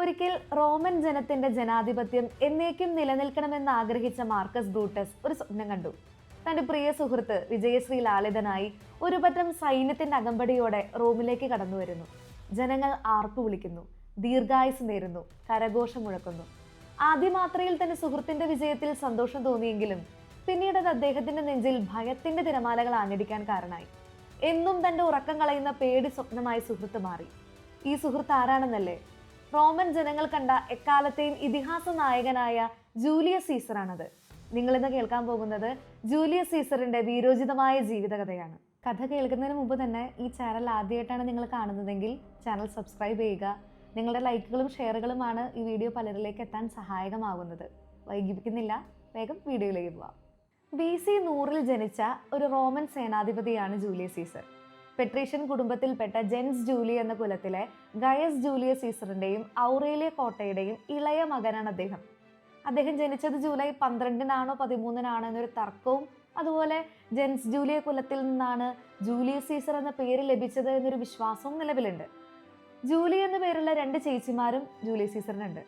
ഒരിക്കൽ റോമൻ ജനത്തിന്റെ ജനാധിപത്യം എന്നേക്കും നിലനിൽക്കണമെന്ന് ആഗ്രഹിച്ച മാർക്കസ് ബ്രൂട്ടസ് ഒരു സ്വപ്നം കണ്ടു. തന്റെ പ്രിയ സുഹൃത്ത് വിജയശ്രീ ലാളിതനായി ഒരു പറ്റം സൈന്യത്തിന്റെ അകമ്പടിയോടെ റോമിലേക്ക് കടന്നു വരുന്നു. ജനങ്ങൾ ആർപ്പു വിളിക്കുന്നു ദീർഘായുസ് നേരുന്നു കരഘോഷം മുഴക്കുന്നു. ആദ്യമാത്രയിൽ തന്നെ സുഹൃത്തിന്റെ വിജയത്തിൽ സന്തോഷം തോന്നിയെങ്കിലും പിന്നീട് അത് അദ്ദേഹത്തിന്റെ നെഞ്ചിൽ ഭയത്തിന്റെ തിരമാലകൾ ആഞ്ഞടിക്കാൻ കാരണമായി. എന്നും തന്റെ ഉറക്കം കളയുന്ന പേടി സ്വപ്നമായി സുഹൃത്ത് മാറി. ഈ സുഹൃത്ത് ആരാണെന്നല്ലേ? റോമൻ ജനങ്ങൾ കണ്ട എക്കാലത്തെയും ഇതിഹാസ നായകനായ ജൂലിയസ് സീസറാണത്. നിങ്ങളിന്ന് കേൾക്കാൻ പോകുന്നത് ജൂലിയസ് സീസറിന്റെ വീരോചിതമായ ജീവിതകഥയാണ്. കഥ കേൾക്കുന്നതിന് മുമ്പ് തന്നെ ഈ ചാനൽ ആദ്യമായിട്ടാണ് നിങ്ങൾ കാണുന്നതെങ്കിൽ ചാനൽ സബ്സ്ക്രൈബ് ചെയ്യുക. നിങ്ങളുടെ ലൈക്കുകളും ഷെയറുകളുമാണ് ഈ വീഡിയോ പലരിലേക്ക് എത്താൻ സഹായകമാകുന്നത്. വൈകിപ്പിക്കുന്നില്ല വേഗം വീഡിയോയിലേക്ക് പോവാം. ബി സി നൂറിൽ ജനിച്ച ഒരു റോമൻ സേനാധിപതിയാണ് ജൂലിയസ് സീസർ. പെട്രീഷ്യൻ കുടുംബത്തിൽപ്പെട്ട ജെൻസ് ജൂലി എന്ന കുലത്തിലെ ഗയസ് ജൂലിയസ് സീസറിന്റെയും ഔറേലിയ കോട്ടയുടെയും ഇളയ മകനാണ് അദ്ദേഹം. അദ്ദേഹം ജനിച്ചത് ജൂലൈ പന്ത്രണ്ടിനാണോ പതിമൂന്നിനാണോ എന്നൊരു തർക്കവും അതുപോലെ ജെൻസ് ജൂലിയ കുലത്തിൽ നിന്നാണ് ജൂലിയസ് സീസർ എന്ന പേര് ലഭിച്ചത് എന്നൊരു വിശ്വാസവും നിലവിലുണ്ട്. ജൂലി എന്ന പേരുള്ള രണ്ട് ചേച്ചിമാരും ജൂലിയസ് സീസറിനുണ്ട്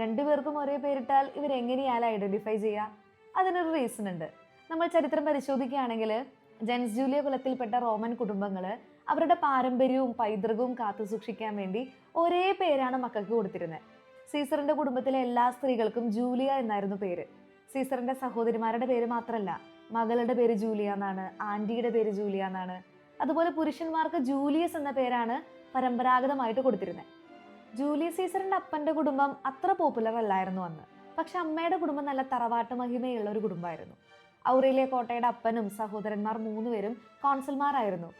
രണ്ടുപേർക്കും ഒരേ പേരിട്ടാൽ ഇവരെങ്ങനെയാലും ഐഡന്റിഫൈ ചെയ്യുക അതിനൊരു റീസൺ ഉണ്ട്. നമ്മൾ ചരിത്രം പരിശോധിക്കുകയാണെങ്കിൽ ജെൻസ് ജൂലിയ കുലത്തിൽപ്പെട്ട റോമൻ കുടുംബങ്ങൾ അവരുടെ പാരമ്പര്യവും പൈതൃകവും കാത്തു സൂക്ഷിക്കാൻ വേണ്ടി ഒരേ പേരാണ് മക്കൾക്ക് കൊടുത്തിരുന്നത് സീസറിന്റെ കുടുംബത്തിലെ എല്ലാ സ്ത്രീകൾക്കും ജൂലിയ എന്നായിരുന്നു പേര്. സീസറിന്റെ സഹോദരിമാരുടെ പേര് മാത്രമല്ല മകളുടെ പേര് ജൂലിയ എന്നാണ് ആന്റിയുടെ പേര് ജൂലിയ എന്നാണ് അതുപോലെ പുരുഷന്മാർക്ക് ജൂലിയസ് എന്ന പേരാണ് പരമ്പരാഗതമായിട്ട് കൊടുത്തിരുന്നത് ജൂലിയസ് സീസറിന്റെ അപ്പന്റെ കുടുംബം അത്ര പോപ്പുലർ അല്ലായിരുന്നു അന്ന്. പക്ഷെ അമ്മയുടെ കുടുംബം നല്ല തറവാട്ട് മഹിമയുള്ള ഒരു കുടുംബമായിരുന്നു. ഔറേലിയ കോട്ടയുടെ അപ്പനും സഹോദരന്മാർ മൂന്നുപേരും കോൺസൽമാരായിരുന്നു.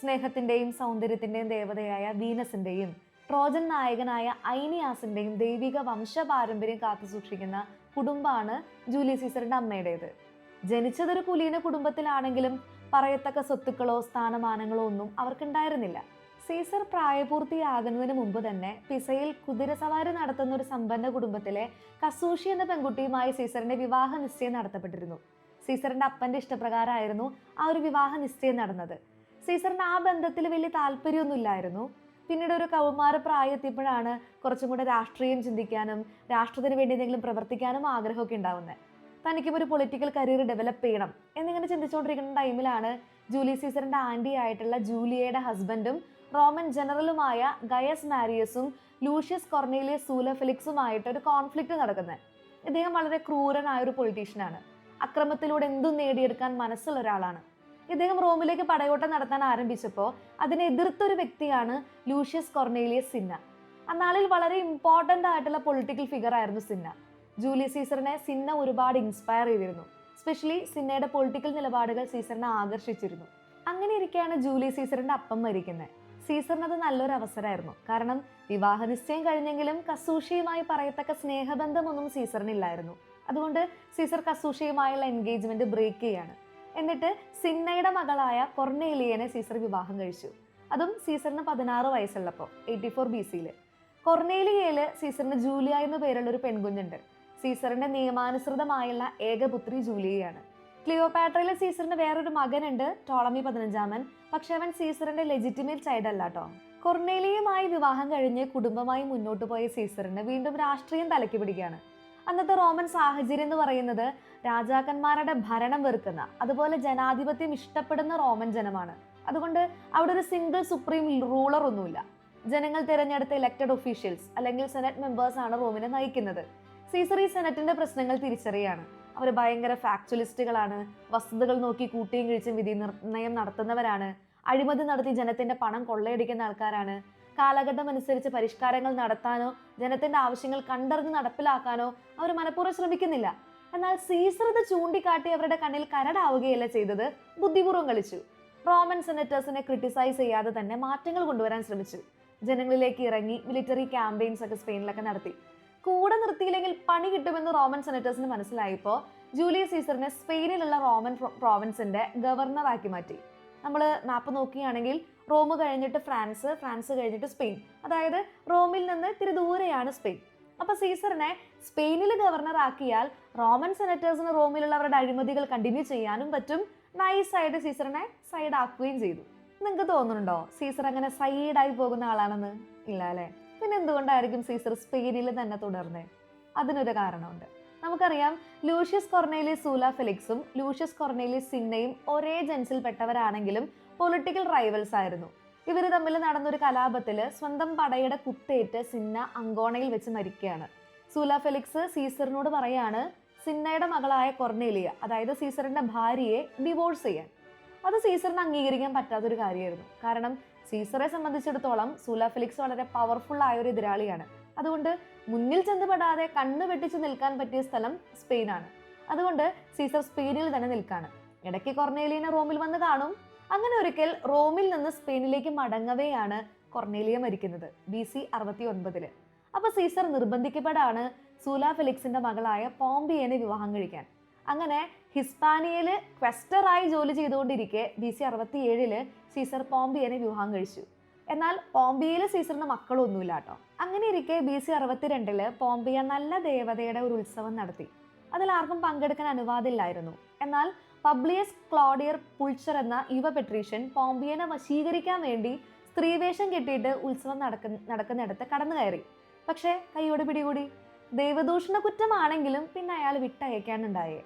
സ്നേഹത്തിന്റെയും സൗന്ദര്യത്തിന്റെയും ദേവതയായ വീനസിന്റെയും ട്രോജൻ നായകനായ ഐനിയാസിന്റെയും ദൈവിക വംശ പാരമ്പര്യം കാത്തു സൂക്ഷിക്കുന്ന കുടുംബമാണ് ജൂലിയസ് സീസറിന്റെ അമ്മയുടേത്. ജനിച്ചതൊരു കുലീന കുടുംബത്തിലാണെങ്കിലും പറയത്തക്ക സ്വത്തുക്കളോ സ്ഥാനമാനങ്ങളോ ഒന്നും അവർക്കുണ്ടായിരുന്നില്ല. സീസർ പ്രായപൂർത്തിയാകുന്നതിന് മുമ്പ് തന്നെ പിസയിൽ കുതിരസവാരി നടത്തുന്ന ഒരു സമ്പന്ന കുടുംബത്തിലെ കസൂഷി എന്ന പെൺകുട്ടിയുമായി സീസറിന്റെ വിവാഹ നിശ്ചയം നടത്തപ്പെട്ടിരുന്നു. സീസറിന്റെ അപ്പന്റെ ഇഷ്ടപ്രകാരമായിരുന്നു ആ ഒരു വിവാഹ നിശ്ചയം നടന്നത്. സീസറിന് ആ ബന്ധത്തിൽ വലിയ താല്പര്യമൊന്നുമില്ലായിരുന്നു. പിന്നീട് ഒരു കൗമാര പ്രായം എത്തിയപ്പോഴാണ് കുറച്ചും കൂടെ രാഷ്ട്രീയം ചിന്തിക്കാനും രാഷ്ട്രത്തിന് വേണ്ടി എന്തെങ്കിലും പ്രവർത്തിക്കാനും ആഗ്രഹമൊക്കെ ഉണ്ടാവുന്നത്. തനിക്കും ഒരു പൊളിറ്റിക്കൽ കരിയർ ഡെവലപ്പ് ചെയ്യണം എന്നിങ്ങനെ ചിന്തിച്ചുകൊണ്ടിരിക്കുന്ന ടൈമിലാണ് ജൂലി സീസറിന്റെ ആന്റി ആയിട്ടുള്ള ജൂലിയയുടെ ഹസ്ബൻഡും റോമൻ ജനറലുമായ ഗയസ് മാരിയസും ലൂഷ്യസ് കൊർണേലിയസ് സൂല ഫിലിക്സുമായിട്ട് ഒരു കോൺഫ്ലിക്റ്റ് നടക്കുന്നത്. ഇദ്ദേഹം വളരെ ക്രൂരനായ ഒരു പൊളിറ്റീഷ്യനാണ് അക്രമത്തിലൂടെ എന്തും നേടിയെടുക്കാൻ മനസ്സുള്ള ഒരാളാണ്. ഇദ്ദേഹം റോമിലേക്ക് പടയോട്ടം നടത്താൻ ആരംഭിച്ചപ്പോൾ അതിനെ എതിർത്തൊരു വ്യക്തിയാണ് ലൂഷ്യസ് കൊർണേലിയസ് സിന്ന. അന്നാളിൽ വളരെ ഇമ്പോർട്ടന്റ് ആയിട്ടുള്ള പൊളിറ്റിക്കൽ ഫിഗർ ആയിരുന്നു സിന്ന. ജൂലിയസ് സീസറിനെ സിന്ന ഒരുപാട് ഇൻസ്പയർ ചെയ്തിരുന്നു. സ്പെഷ്യലി സിന്നയുടെ പൊളിറ്റിക്കൽ നിലപാടുകൾ സീസറിനെ ആകർഷിച്ചിരുന്നു. അങ്ങനെ ഇരിക്കെയാണ് ജൂലിയസ് സീസറിന്റെ അപ്പം മരിക്കുന്നത് സീസറിന് അത് നല്ലൊരു അവസരമായിരുന്നു. കാരണം വിവാഹ നിശ്ചയം കഴിഞ്ഞെങ്കിലും കസൂഷിയുമായി പറയത്തക്ക സ്നേഹബന്ധമൊന്നും സീസറിനില്ലായിരുന്നു. അതുകൊണ്ട് സീസർ കസൂഷയുമായുള്ള എൻഗേജ്മെന്റ് ബ്രേക്ക് ചെയ്യാണ്. എന്നിട്ട് സിന്നയുടെ മകളായ കൊർണേലിയനെ സീസർ വിവാഹം കഴിച്ചു. അതും സീസറിന് പതിനാറ് വയസ്സുള്ളപ്പോൾ എയ്റ്റി ഫോർ ബി സിയിൽ കൊർണേലിയയിൽ സീസറിന് ജൂലിയ എന്ന പേരുള്ള ഒരു പെൺകുഞ്ഞുണ്ട്. സീസറിന്റെ നിയമാനുസൃതമായുള്ള ഏകപുത്രി ജൂലിയയാണ്. ക്ലിയോപാട്രയിലെ സീസറിന് വേറൊരു മകനുണ്ട് ടോളമി പതിനഞ്ചാമൻ. പക്ഷെ അവൻ സീസറിന്റെ ലെജിറ്റിമേറ്റ് ചൈൽഡ് അല്ല കേട്ടോ കൊർണേലിയുമായി വിവാഹം കഴിഞ്ഞ് കുടുംബമായി മുന്നോട്ട് പോയ സീസറിന് വീണ്ടും രാഷ്ട്രീയം തലക്കി പിടിക്കുകയാണ്. അന്നത്തെ റോമൻ സാഹചര്യം എന്ന് പറയുന്നത് രാജാക്കന്മാരുടെ ഭരണം വെറുക്കുന്ന അതുപോലെ ജനാധിപത്യം ഇഷ്ടപ്പെടുന്ന റോമൻ ജനമാണ്. അതുകൊണ്ട് അവിടെ ഒരു സിംഗിൾ സുപ്രീം റൂളർ ഒന്നുമില്ല. ജനങ്ങൾ തിരഞ്ഞെടുത്ത ഇലക്റ്റഡ് ഒഫീഷ്യൽസ് അല്ലെങ്കിൽ സെനറ്റ് മെമ്പേഴ്സ് ആണ് റോമിനെ നയിക്കുന്നത്. സീസറി സെനറ്റിന്റെ പ്രശ്നങ്ങൾ തിരിച്ചറിയാണ്. അവർ ഭയങ്കര ഫാക്ച്വലിസ്റ്റുകളാണ് വസ്തുതകൾ നോക്കി കൂട്ടിയും കിഴിച്ചും വിധി നിർണയം നടത്തുന്നവരാണ് അഴിമതി നടത്തി ജനത്തിന്റെ പണം കൊള്ളയടിക്കുന്ന ആൾക്കാരാണ്. കാലഘട്ടം അനുസരിച്ച് പരിഷ്കാരങ്ങൾ നടത്താനോ ജനത്തിന്റെ ആവശ്യങ്ങൾ കണ്ടറിഞ്ഞ് നടപ്പിലാക്കാനോ അവർ മനഃപൂർവം ശ്രമിക്കുന്നില്ല. എന്നാൽ സീസർ ചൂണ്ടിക്കാട്ടി അവരുടെ കണ്ണിൽ കരടാവുകയല്ല ചെയ്തത് ബുദ്ധിപൂർവം കളിച്ചു. റോമൻ സെനറ്റേഴ്സിനെ ക്രിട്ടിസൈസ് ചെയ്യാതെ തന്നെ മാറ്റങ്ങൾ കൊണ്ടുവരാൻ ശ്രമിച്ചു. ജനങ്ങളിലേക്ക് ഇറങ്ങി മിലിറ്ററി ക്യാമ്പയിൻസ് ഒക്കെ സ്പെയിനിലൊക്കെ നടത്തി. കൂടെ നിർത്തിയില്ലെങ്കിൽ പണി കിട്ടുമെന്ന് റോമൻ സെനറ്റേഴ്സിന് മനസ്സിലായപ്പോൾ ജൂലിയസ് സീസറിനെ സ്പെയിനിലുള്ള റോമൻ പ്രോവിൻസിന്റെ ഗവർണറാക്കി മാറ്റി. നമ്മൾ മാപ്പ് നോക്കുകയാണെങ്കിൽ റോം കഴിഞ്ഞിട്ട് ഫ്രാൻസ് ഫ്രാൻസ് കഴിഞ്ഞിട്ട് സ്പെയിൻ. അതായത് റോമിൽ നിന്ന് ഇത്തിരി ദൂരെയാണ് സ്പെയിൻ. അപ്പോൾ സീസറിനെ സ്പെയിനിൽ ഗവർണർ ആക്കിയാൽ റോമൻ സെനറ്റേഴ്സിന് റോമിലുള്ള അവരുടെ അഴിമതികൾ കണ്ടിന്യൂ ചെയ്യാനും പറ്റും. നൈസ് ആയിട്ട് സീസറിനെ സൈഡ് ആക്കുകയും ചെയ്തു. നിങ്ങൾക്ക് തോന്നുന്നുണ്ടോ സീസർ അങ്ങനെ സൈഡായി പോകുന്ന ആളാണെന്ന്? ഇല്ല അല്ലേ? പിന്നെ എന്തുകൊണ്ടായിരിക്കും സീസർ സ്പെയിനിൽ തന്നെ തുടർന്നത് അതിനൊരു കാരണമുണ്ട്. നമുക്കറിയാം ലൂഷ്യസ് കൊർണേലി സൂല ഫെലിക്സും ലൂഷ്യസ് കൊർണേലി സിന്നയും ഒരേ ജൻസിൽപ്പെട്ടവരാണെങ്കിലും പൊളിറ്റിക്കൽ റൈവൽസ് ആയിരുന്നു. ഇവർ തമ്മിൽ നടന്നൊരു കലാപത്തിൽ സ്വന്തം പടയുടെ കുത്തേറ്റ് സിന്ന അങ്കോണയിൽ വെച്ച് മരിക്കുകയാണ്. സൂല ഫെലിക്സ് സീസറിനോട് പറയാണ് സിന്നയുടെ മകളായ കൊർണേലിയ അതായത് സീസറിന്റെ ഭാര്യയെ ഡിവോഴ്സ് ചെയ്യാൻ. അത് സീസറിന് അംഗീകരിക്കാൻ പറ്റാത്തൊരു കാര്യമായിരുന്നു. കാരണം സീസറെ സംബന്ധിച്ചിടത്തോളം സൂല ഫെലിക്സ് വളരെ പവർഫുൾ ആയ ഒരു എതിരാളിയാണ്. അതുകൊണ്ട് മുന്നിൽ ചെന്നുപെടാതെ കണ്ണു വെട്ടിച്ച് നിൽക്കാൻ പറ്റിയ സ്ഥലം സ്പെയിനാണ്. അതുകൊണ്ട് സീസർ സ്പെയിനിൽ തന്നെ നിൽക്കാണ്. ഇടയ്ക്ക് കൊർണേലിയനെ റോമിൽ വന്ന് കാണും. അങ്ങനെ ഒരിക്കൽ റോമിൽ നിന്ന് സ്പെയിനിലേക്ക് മടങ്ങവെയാണ് കൊർണേലിയ മരിക്കുന്നത് ബി സി അറുപത്തി ഒൻപതിൽ അപ്പൊ സീസർ നിർബന്ധിക്കപ്പെടാണ് സൂല ഫെലിക്സിന്റെ മകളായ പോംബിയനെ വിവാഹം കഴിക്കാൻ. അങ്ങനെ ഹിസ്പാനിയയിൽ ക്വസ്റ്ററായി ജോലി ചെയ്തുകൊണ്ടിരിക്കെ ബി സി അറുപത്തി ഏഴിൽ സീസർ പോംബിയനെ വിവാഹം കഴിച്ചു. എന്നാൽ പോംബിയയിൽ സീസറിന് മക്കളൊന്നുമില്ല കേട്ടോ അങ്ങനെ ഇരിക്കെ ബി സി അറുപത്തിരണ്ടിൽ പോംബിയ നല്ല ദേവതയുടെ ഒരു ഉത്സവം നടത്തി. അതിൽ ആർക്കും പങ്കെടുക്കാൻ അനുവാദമില്ലായിരുന്നു. എന്നാൽ പബ്ലിയസ് ക്ലോഡിയർ പുൾച്ചർ എന്ന യുവ പെട്രീഷ്യൻ പോംബിയനെ വശീകരിക്കാൻ വേണ്ടി സ്ത്രീവേഷം കെട്ടിയിട്ട് ഉത്സവം നടക്ക നടക്കുന്നിടത്ത് കടന്നു കയറി പക്ഷേ കൈയോട് പിടികൂടി. ദൈവദൂഷണ കുറ്റമാണെങ്കിലും പിന്നെ അയാൾ വിട്ടയക്കാനുണ്ടായേ.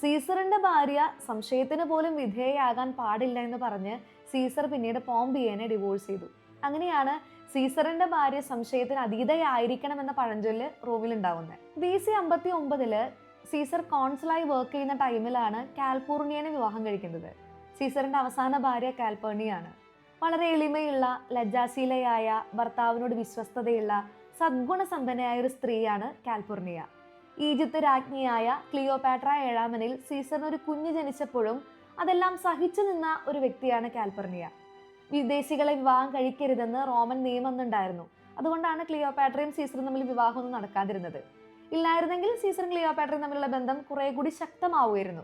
സീസറിന്റെ ഭാര്യ സംശയത്തിന് പോലും വിധേയയാകാൻ പാടില്ല എന്ന് പറഞ്ഞ് സീസർ പിന്നീട് പോംബിയനെ ഡിവോഴ്സ് ചെയ്തു. അങ്ങനെയാണ് സീസറിന്റെ ഭാര്യ സംശയത്തിന് അതീതയായിരിക്കണം എന്ന പഴഞ്ചൊല്ല് റോമിൽ ഉണ്ടാവുന്നത് ബി സി അമ്പത്തി ഒമ്പതിൽ സീസർ കോൺസലായി വർക്ക് ചെയ്യുന്ന ടൈമിലാണ് കാൽപൂർണിയനെ വിവാഹം കഴിക്കുന്നത്. സീസറിന്റെ അവസാന ഭാര്യ കാൽപേർണിയാണ് വളരെ എളിമയുള്ള ലജ്ജാശീലയായ ഭർത്താവിനോട് വിശ്വസ്തതയുള്ള സദ്ഗുണസമ്പന്നയായ ഒരു സ്ത്രീയാണ് കാൽപൂർണിയ ഈജിപ്ത് രാജ്ഞിയായ ക്ലിയോപാട്ര ഏഴാമനിൽ സീസറിന് ഒരു കുഞ്ഞ് ജനിച്ചപ്പോഴും അതെല്ലാം സഹിച്ചു നിന്ന ഒരു വ്യക്തിയാണ് കാൽപർണിയ വിദേശികളെ വിവാഹം കഴിക്കരുതെന്ന് റോമൻ നിയമം ഉണ്ടായിരുന്നു അതുകൊണ്ടാണ് ക്ലിയോപാട്രയും സീസറും തമ്മിൽ വിവാഹമൊന്നും നടക്കാതിരുന്നത്. ഇല്ലായിരുന്നെങ്കിൽ സീസറും ക്ലിയോപാട്രയും തമ്മിലുള്ള ബന്ധം കുറെ കൂടി ശക്തമാവുമായിരുന്നു.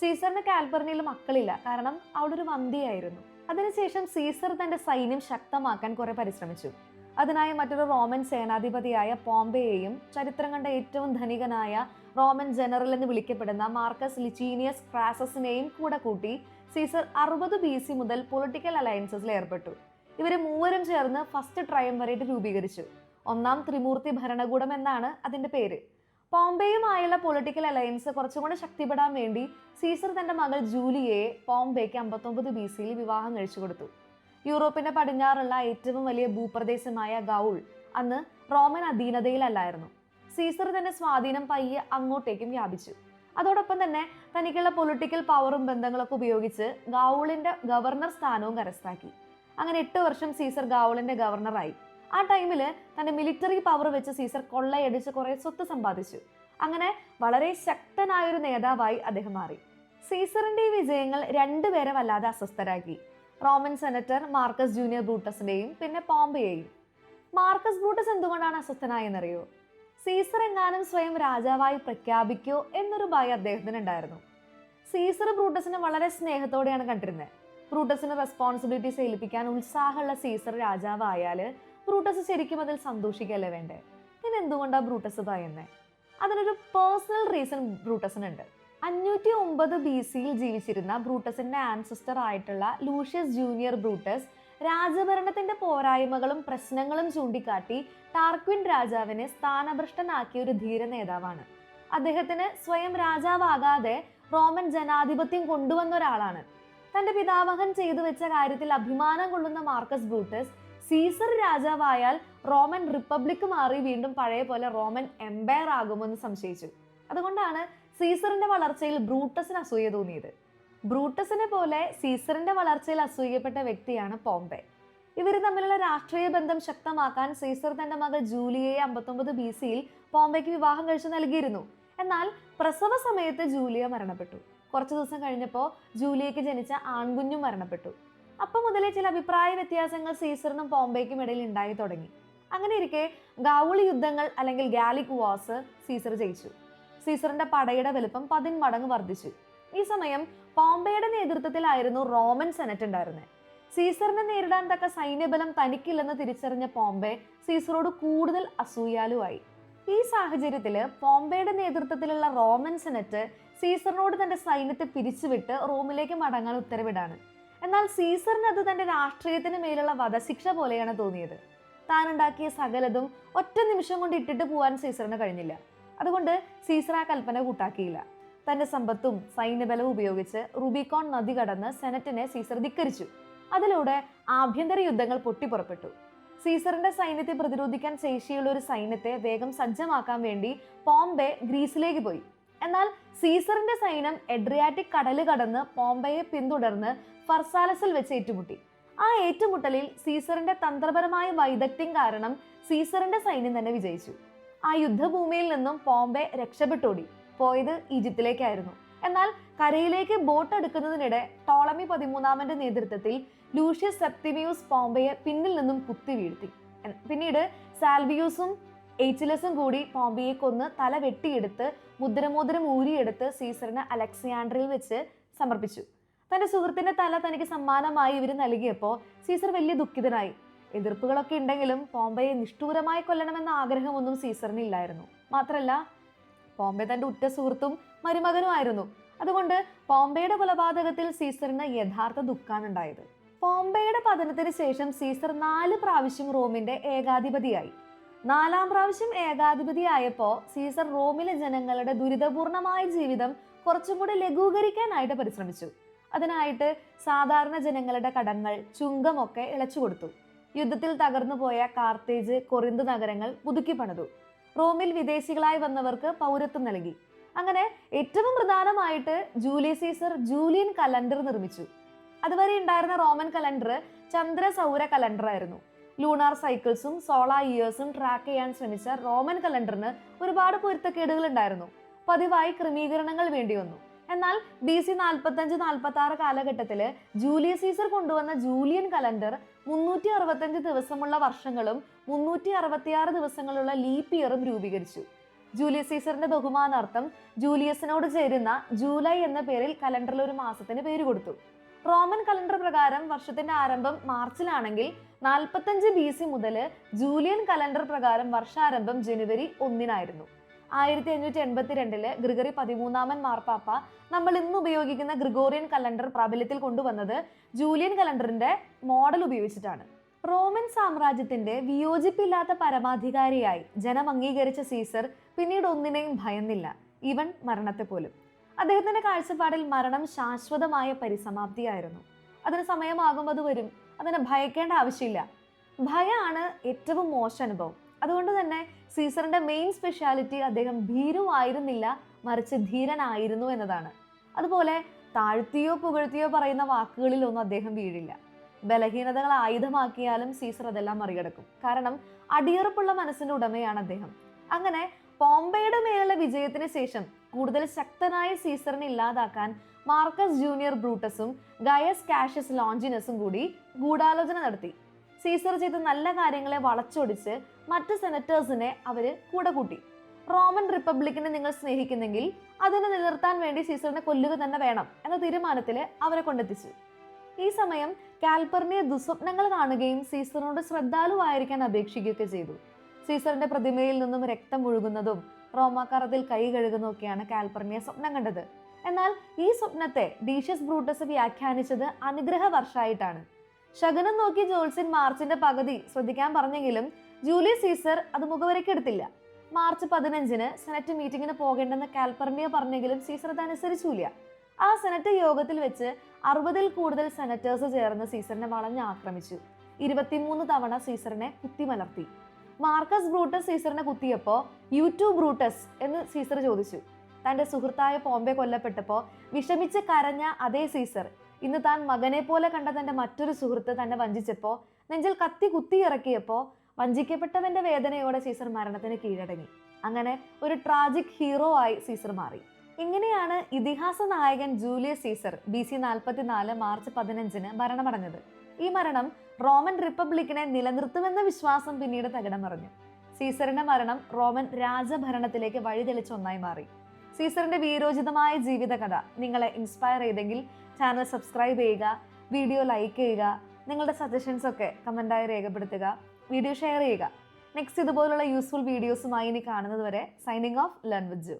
സീസറിന് കാൽപെർണിയിൽ മക്കളില്ല. കാരണം അവളൊരു വന്ധ്യയായിരുന്നു അതിനുശേഷം സീസർ തന്റെ സൈന്യം ശക്തമാക്കാൻ കുറെ പരിശ്രമിച്ചു. അതിനായി മറ്റൊരു റോമൻ സേനാധിപതിയായ പോംബെയെയും ചരിത്രം കണ്ട ഏറ്റവും ധനികനായ റോമൻ ജനറൽ എന്ന് വിളിക്കപ്പെടുന്ന മാർക്കസ് ലിച്ചീനിയസ് ക്രാസസിനെയും കൂടെ കൂട്ടി സീസർ അറുപത് ബി സി മുതൽ പൊളിറ്റിക്കൽ അലയൻസസിൽ ഏർപ്പെട്ടു. ഇവർ മൂവരും ചേർന്ന് ഫസ്റ്റ് ട്രയം വരെ രൂപീകരിച്ചു. ഒന്നാം ത്രിമൂർത്തി ഭരണകൂടം എന്നാണ് അതിന്റെ പേര്. പോംബെയുമായുള്ള പൊളിറ്റിക്കൽ അലയൻസ് കുറച്ചും കൂടെ ശക്തിപ്പെടാൻ വേണ്ടി സീസർ തന്റെ മകൾ ജൂലിയെ പോംബെക്ക് അമ്പത്തൊമ്പത് ബി സിയിൽ വിവാഹം കഴിച്ചു കൊടുത്തു. യൂറോപ്പിന്റെ പടിഞ്ഞാറുള്ള ഏറ്റവും വലിയ ഭൂപ്രദേശമായ ഗൗൾ അന്ന് റോമൻ അധീനതയിലല്ലായിരുന്നു. സീസർ തന്റെ സ്വാധീനം പയ്യെ അങ്ങോട്ടേക്കും വ്യാപിച്ചു. അതോടൊപ്പം തന്നെ തനിക്കുള്ള പൊളിറ്റിക്കൽ പവറും ബന്ധങ്ങളൊക്കെ ഉപയോഗിച്ച് ഗൗളിന്റെ ഗവർണർ സ്ഥാനവും കരസ്ഥാക്കി. അങ്ങനെ എട്ട് വർഷം സീസർ ഗൗളിന്റെ ഗവർണറായി ആ ടൈമിൽ തന്റെ മിലിറ്ററി പവർ വെച്ച് സീസർ കൊള്ളയടിച്ച് കുറേ സ്വത്ത് സമ്പാദിച്ചു. അങ്ങനെ വളരെ ശക്തനായൊരു നേതാവായി അദ്ദേഹം മാറി. സീസറിന്റെ ഈ വിജയങ്ങൾ രണ്ടുപേരെ വല്ലാതെ അസ്വസ്ഥരാക്കി. റോമൻ സെനറ്റർ മാർക്കസ് ജൂനിയർ ബ്രൂട്ടസിന്റെയും പിന്നെ പോംബെയെയും മാർക്കസ് ബ്രൂട്ടസ് എന്തുകൊണ്ടാണ് അസ്വസ്ഥനായെന്നറിയോ? സീസർ എങ്ങാനും സ്വയം രാജാവായി പ്രഖ്യാപിക്കോ എന്നൊരു ഭയം അദ്ദേഹത്തിന് ഉണ്ടായിരുന്നു സീസർ ബ്രൂട്ടസിനെ വളരെ സ്നേഹത്തോടെയാണ് കണ്ടിരുന്നത്. ബ്രൂട്ടസിന് റെസ്പോൺസിബിലിറ്റീസ് ഏൽപ്പിക്കാൻ ഉത്സാഹമുള്ള സീസർ രാജാവായാൽ ബ്രൂട്ടസ് ശരിക്കും അതിൽ സന്തോഷിക്കല്ലേ വേണ്ടേ? പിന്നെ എന്തുകൊണ്ടാണ് ബ്രൂട്ടസ് പറയുന്നത് അതിനൊരു പേഴ്സണൽ റീസൺ ബ്രൂട്ടസിനുണ്ട്. അഞ്ഞൂറ്റി ഒമ്പത് ബി സിയിൽ ജീവിച്ചിരുന്ന ബ്രൂട്ടസിന്റെ ആൻസിസ്റ്റർ ആയിട്ടുള്ള ലൂഷ്യസ് ജൂനിയർ ബ്രൂട്ടസ് രാജഭരണത്തിന്റെ പോരായ്മകളും പ്രശ്നങ്ങളും ചൂണ്ടിക്കാട്ടി ടാർക്വിൻ രാജാവിനെ സ്ഥാനഭ്രഷ്ടനാക്കിയ ഒരു ധീര നേതാവാണ്. അദ്ദേഹത്തിന് സ്വയം രാജാവാകാതെ റോമൻ ജനാധിപത്യം കൊണ്ടുവന്ന ഒരാളാണ്. തന്റെ പിതാമഹൻ ചെയ്തു വെച്ച കാര്യത്തിൽ അഭിമാനം കൊള്ളുന്ന മാർക്കസ് ബ്രൂട്ടസ് സീസർ രാജാവായാൽ റോമൻ റിപ്പബ്ലിക് മാറി വീണ്ടും പഴയ പോലെ റോമൻ എംപയർ ആകുമെന്ന് സംശയിച്ചു. അതുകൊണ്ടാണ് സീസറിന്റെ വളർച്ചയിൽ ബ്രൂട്ടസിന് അസൂയ തോന്നിയത്. ബ്രൂട്ടസിനെ പോലെ സീസറിന്റെ വളർച്ചയിൽ അസൂയപ്പെട്ട വ്യക്തിയാണ് പോംബെ ഇവർ തമ്മിലുള്ള രാഷ്ട്രീയ ബന്ധം ശക്തമാക്കാൻ സീസർ തന്റെ മകൾ ജൂലിയയെ അമ്പത്തൊമ്പത് ബി സിയിൽ പോംബെക്ക് വിവാഹം കഴിച്ചു നൽകിയിരുന്നു. എന്നാൽ പ്രസവ സമയത്ത് ജൂലിയ മരണപ്പെട്ടു. കുറച്ച് ദിവസം കഴിഞ്ഞപ്പോൾ ജൂലിയയ്ക്ക് ജനിച്ച ആൺകുഞ്ഞും മരണപ്പെട്ടു. അപ്പം മുതലേ ചില അഭിപ്രായ വ്യത്യാസങ്ങൾ സീസറിനും പോംബെക്കും ഇടയിൽ ഉണ്ടായി തുടങ്ങി. അങ്ങനെ ഇരിക്കെ ഗൗളി യുദ്ധങ്ങൾ അല്ലെങ്കിൽ ഗാലിക് വാസ് സീസർ ജയിച്ചു. സീസറിന്റെ പടയുടെ വലുപ്പം പതിന്മടങ്ങ് വർദ്ധിച്ചു. ഈ സമയം പോംബെയുടെ നേതൃത്വത്തിലായിരുന്നു റോമൻ സെനറ്റ് ഉണ്ടായിരുന്നത് സീസറിനെ നേരിടാൻ തക്ക സൈന്യബലം തനിക്കില്ലെന്ന് തിരിച്ചറിഞ്ഞ പോംബെ സീസറോട് കൂടുതൽ അസൂയാലുവായി. ഈ സാഹചര്യത്തിൽ പോംബെയുടെ നേതൃത്വത്തിലുള്ള റോമൻ സെനറ്റ് സീസറിനോട് തന്റെ സൈന്യത്തെ പിരിച്ചുവിട്ട് റോമിലേക്ക് മടങ്ങാൻ ഉത്തരവിടാണ്. എന്നാൽ സീസറിന് അത് തന്റെ രാഷ്ട്രീയത്തിന് മേലുള്ള വധശിക്ഷ പോലെയാണ് തോന്നിയത്. താൻ ഉണ്ടാക്കിയ സകലതും ഒറ്റ നിമിഷം കൊണ്ട് ഇട്ടിട്ട് പോകാൻ സീസറിന് കഴിഞ്ഞില്ല. അതുകൊണ്ട് സീസർ ആ കൽപ്പന കൂട്ടാക്കിയില്ല. തന്റെ സമ്പത്തും സൈന്യബലവും ഉപയോഗിച്ച് റുബിക്കോൺ നദി കടന്ന് സെനറ്റിനെ സീസർ ധിക്കരിച്ചു. അതിലൂടെ ആഭ്യന്തര യുദ്ധങ്ങൾ പൊട്ടിപ്പുറപ്പെട്ടു സീസറിന്റെ സൈന്യത്തെ പ്രതിരോധിക്കാൻ ശേഷിയുള്ള ഒരു സൈന്യത്തെ വേഗം സജ്ജമാക്കാൻ വേണ്ടി പോംബെ ഗ്രീസിലേക്ക് പോയി. എന്നാൽ സീസറിന്റെ സൈന്യം എഡ്രിയാറ്റിക് കടൽ കടന്ന് പോംബയെ പിന്തുടർന്ന് ഫർസാലസിൽ വെച്ച് ഏറ്റുമുട്ടി. ആ ഏറ്റുമുട്ടലിൽ സീസറിന്റെ തന്ത്രപരമായ വൈദഗ്ധ്യം കാരണം സീസറിന്റെ സൈന്യം തന്നെ വിജയിച്ചു. ആ യുദ്ധഭൂമിയിൽ നിന്നും പോംബെ രക്ഷപ്പെട്ടോടി. പോയത് ഈജിപ്തിലേക്കായിരുന്നു. എന്നാൽ കരയിലേക്ക് ബോട്ട് എടുക്കുന്നതിനിടെ ടോളമി പതിമൂന്നാമന്റെ നേതൃത്വത്തിൽ ലൂഷ്യസ് സെപ്തിമിയൂസ് പോംബയെ പിന്നിൽ നിന്നും കുത്തി വീഴ്ത്തി. പിന്നീട് സാൽവിയൂസും എയ്ച്ചിലസും കൂടി പോംബയെ കൊന്ന് തല വെട്ടിയെടുത്ത് മുദ്രമോതിരം ഊരിയെടുത്ത് സീസറിന് അലക്സിയാൻഡ്രിൽ വെച്ച് സമർപ്പിച്ചു. തന്റെ സുഹൃത്തിന്റെ തല തനിക്ക് സമ്മാനമായി ഇവർ നൽകിയപ്പോൾ സീസർ വലിയ ദുഃഖിതനായി. എതിർപ്പുകളൊക്കെ ഉണ്ടെങ്കിലും പോംബയെ നിഷ്ഠൂരമായി കൊല്ലണമെന്ന ആഗ്രഹമൊന്നും സീസറിന് ഇല്ലായിരുന്നു മാത്രമല്ല പോംബെ തന്റെ ഉറ്റ സുഹൃത്തും മരുമകനുമായിരുന്നു. അതുകൊണ്ട് പോംബെയുടെ കൊലപാതകത്തിൽ സീസറിന് യഥാർത്ഥ ദുഃഖാണ് ഉണ്ടായത് പോംബെയുടെ പതനത്തിന് ശേഷം സീസർ നാല് പ്രാവശ്യം റോമിന്റെ ഏകാധിപതിയായി. നാലാം പ്രാവശ്യം ഏകാധിപതിയായപ്പോൾ സീസർ റോമിലെ ജനങ്ങളുടെ ദുരിതപൂർണമായ ജീവിതം കുറച്ചും കൂടി ലഘൂകരിക്കാനായിട്ട് പരിശ്രമിച്ചു. അതിനായിട്ട് സാധാരണ ജനങ്ങളുടെ കടങ്ങൾ ചുങ്കമൊക്കെ ഇളച്ചു കൊടുത്തു. യുദ്ധത്തിൽ തകർന്നുപോയ കാർത്തേജ് കൊറിന്ത് നഗരങ്ങൾ പുതുക്കി പണിതു. റോമിൽ വിദേശികളായി വന്നവർക്ക് പൗരത്വം നൽകി. അങ്ങനെ ഏറ്റവും പ്രധാനമായിട്ട് ജൂലിയസ് സീസർ ജൂലിയൻ കലണ്ടർ നിർമ്മിച്ചു. അതുവരെ ഉണ്ടായിരുന്ന റോമൻ കലണ്ടർ ചന്ദ്ര സൗര കലണ്ടർ ആയിരുന്നു ലൂണാർ സൈക്കിൾസും സോളാർ ഇയേഴ്സും ട്രാക്ക് ചെയ്യാൻ ശ്രമിച്ച റോമൻ കലണ്ടറിന് ഒരുപാട് പൊരുത്തക്കേടുകൾ ഉണ്ടായിരുന്നു. പതിവായി ക്രമീകരണങ്ങൾ വേണ്ടി വന്നു എന്നാൽ ബി സി നാൽപ്പത്തഞ്ച് നാൽപ്പത്തി ആറ് കാലഘട്ടത്തിൽ ജൂലിയസ് സീസർ കൊണ്ടുവന്ന ജൂലിയൻ കലണ്ടർ മുന്നൂറ്റി അറുപത്തഞ്ച് ദിവസമുള്ള വർഷങ്ങളും മുന്നൂറ്റി അറുപത്തിയാറ് ദിവസങ്ങളുള്ള ലീപ് ഇയറും രൂപീകരിച്ചു. ജൂലിയസ് സീസറിന്റെ ബഹുമാനാർത്ഥം ജൂലിയസിനോട് ചേരുന്ന ജൂലൈ എന്ന പേരിൽ കലണ്ടറിൽ ഒരു മാസത്തിന് പേര് കൊടുത്തു. റോമൻ കലണ്ടർ പ്രകാരം വർഷത്തിന്റെ ആരംഭം മാർച്ചിലാണെങ്കിൽ നാൽപ്പത്തഞ്ച് ബി സി മുതൽ ജൂലിയൻ കലണ്ടർ പ്രകാരം വർഷാരംഭം ജനുവരി ഒന്നിനായിരുന്നു. ആയിരത്തി അഞ്ഞൂറ്റി എൺപത്തിരണ്ടിൽ ഗ്രിഗറി പതിമൂന്നാമൻ മാർപ്പാപ്പ നമ്മൾ ഇന്ന് ഉപയോഗിക്കുന്ന ഗ്രിഗോറിയൻ കലണ്ടർ പ്രാബല്യത്തിൽ കൊണ്ടുവന്നത് ജൂലിയൻ കലണ്ടറിന്റെ മോഡൽ ഉപയോഗിച്ചിട്ടാണ്. റോമൻ സാമ്രാജ്യത്തിന്റെ വിയോജിപ്പില്ലാത്ത പരമാധികാരിയായി ജനം അംഗീകരിച്ച സീസർ പിന്നീട് ഒന്നിനെയും ഭയന്നില്ല ഇവൻ മരണത്തെ പോലും അദ്ദേഹത്തിന്റെ കാഴ്ചപ്പാടിൽ മരണം ശാശ്വതമായ പരിസമാപ്തിയായിരുന്നു. അതിന് സമയമാകുമ്പോൾ അത് വരും അതിനെ ഭയക്കേണ്ട ആവശ്യമില്ല. ഭയമാണ് ഏറ്റവും മോശം അനുഭവം. അതുകൊണ്ട് തന്നെ സീസറിന്റെ മെയിൻ സ്പെഷ്യാലിറ്റി അദ്ദേഹം ഭീരുവായിരുന്നില്ല മറിച്ച് ധീരനായിരുന്നു എന്നതാണ്. അതുപോലെ താഴ്ത്തിയോ പുകഴ്ത്തിയോ പറയുന്ന വാക്കുകളിലൊന്നും അദ്ദേഹം വീഴില്ല. ബലഹീനതകൾ ആയുധമാക്കിയാലും സീസർ അതെല്ലാം മറികടക്കും. കാരണം അടിയറപ്പുള്ള മനസ്സിന്റെ ഉടമയാണ് അദ്ദേഹം. അങ്ങനെ പോംബെയുടെ മേലുള്ള വിജയത്തിന് ശേഷം കൂടുതൽ ശക്തനായ സീസറിനെ ഇല്ലാതാക്കാൻ മാർക്കസ് ജൂനിയർ ബ്രൂട്ടസും ഗയസ് കാഷസ് ലോഞ്ചിനസും കൂടി ഗൂഢാലോചന നടത്തി. സീസർ ചെയ്ത നല്ല കാര്യങ്ങളെ വളച്ചൊടിച്ച് മറ്റ് സെനറ്റേഴ്സിനെ അവർ കൂടെ കൂട്ടി. റോമൻ റിപ്പബ്ലിക്കിനെ നിങ്ങൾ സ്നേഹിക്കുന്നെങ്കിൽ അതിനെ നിലനിർത്താൻ വേണ്ടി സീസറിനെ കൊല്ലുക തന്നെ വേണം എന്ന തീരുമാനത്തിൽ അവരെ കൊണ്ടെത്തിച്ചു. ഈ സമയം കാൽപ്പറിനെ ദുസ്വപ്നങ്ങൾ കാണുകയും സീസറിനോട് ശ്രദ്ധാലുവായിരിക്കാൻ അപേക്ഷിക്കുകയൊക്കെ ചെയ്തു. സീസറിന്റെ പ്രതിമയിൽ നിന്നും രക്തം ഒഴുകുന്നതും റോമാക്കാർ അതിൽ കൈ കഴുകുന്നതൊക്കെയാണ് കാൽപ്പറിനെ സ്വപ്നം കണ്ടത്. എന്നാൽ ഈ സ്വപ്നത്തെ ഡീഷ്യസ് ബ്രൂട്ടസ് വ്യാഖ്യാനിച്ചത് അനുഗ്രഹ വർഷമായിട്ടാണ് ശകുനം നോക്കി ജോൾസിൻ മാർച്ചിന്റെ പകുതി ശ്രദ്ധിക്കാൻ പറഞ്ഞെങ്കിലും ജൂലിയസ് സീസർ അത് മുഖവരയ്ക്ക് എടുത്തില്ല. മാർച്ച് പതിനഞ്ചിന് സെനറ്റ് മീറ്റിംഗിന് പോകേണ്ടെന്ന് കാൽപ്പർണിയ പറഞ്ഞെങ്കിലും സീസർ അത് അനുസരിച്ചില്ല ആ സെനറ്റ് യോഗത്തിൽ വെച്ച് അറുപതിൽ കൂടുതൽ സെനറ്റേഴ്സ് ചേർന്ന് സീസറിനെ വളഞ്ഞ് ആക്രമിച്ചു. ഇരുപത്തിമൂന്ന് തവണ സീസറിനെ കുത്തിമലർത്തി. മാർക്കസ് ബ്രൂട്ടസ് സീസറിനെ കുത്തിയപ്പോൾ യു ടു ബ്രൂട്ടസ് എന്ന് സീസർ ചോദിച്ചു. തന്റെ സുഹൃത്തായ പോംബെ കൊല്ലപ്പെട്ടപ്പോൾ വിഷമിച്ച് കരഞ്ഞ അതേ സീസർ ഇന്ന് താൻ മകനെ പോലെ കണ്ട തന്റെ മറ്റൊരു സുഹൃത്ത് തന്നെ വഞ്ചിച്ചപ്പോൾ നെഞ്ചിൽ കത്തി കുത്തി ഇറക്കിയപ്പോൾ വഞ്ചിക്കപ്പെട്ടവന്റെ വേദനയോടെ സീസർ മരണത്തിന് കീഴടങ്ങി. അങ്ങനെ ഒരു ട്രാജിക് ഹീറോ ആയി സീസർ മാറി. ഇങ്ങനെയാണ് ഇതിഹാസ നായകൻ ജൂലിയസ് സീസർ ബി സി നാൽപ്പത്തിനാല് മാർച്ച് പതിനഞ്ചിന് മരണമടഞ്ഞത്. ഈ മരണം റോമൻ റിപ്പബ്ലിക്കിനെ നിലനിർത്തുമെന്ന വിശ്വാസം പിന്നീട് തകിടം മറിഞ്ഞു സീസറിന്റെ മരണം റോമൻ രാജഭരണത്തിലേക്ക് വഴിതെളിച്ച ഒന്നായി മാറി. സീസറിന്റെ വീരോചിതമായ ജീവിതകഥ നിങ്ങളെ ഇൻസ്പയർ ചെയ്തെങ്കിൽ ചാനൽ സബ്സ്ക്രൈബ് ചെയ്യുക വീഡിയോ ലൈക്ക് ചെയ്യുക നിങ്ങളുടെ സജഷൻസ് ഒക്കെ കമന്റായി രേഖപ്പെടുത്തുക. വീഡിയോ ഷെയർ ചെയ്യുക. നെക്സ്റ്റ് ഇതുപോലുള്ള യൂസ്ഫുൾ വീഡിയോസുമായി ഇനി കാണുന്നത് വരെ സൈനിങ് ഓഫ് ലേൺ വിത്ത് ജു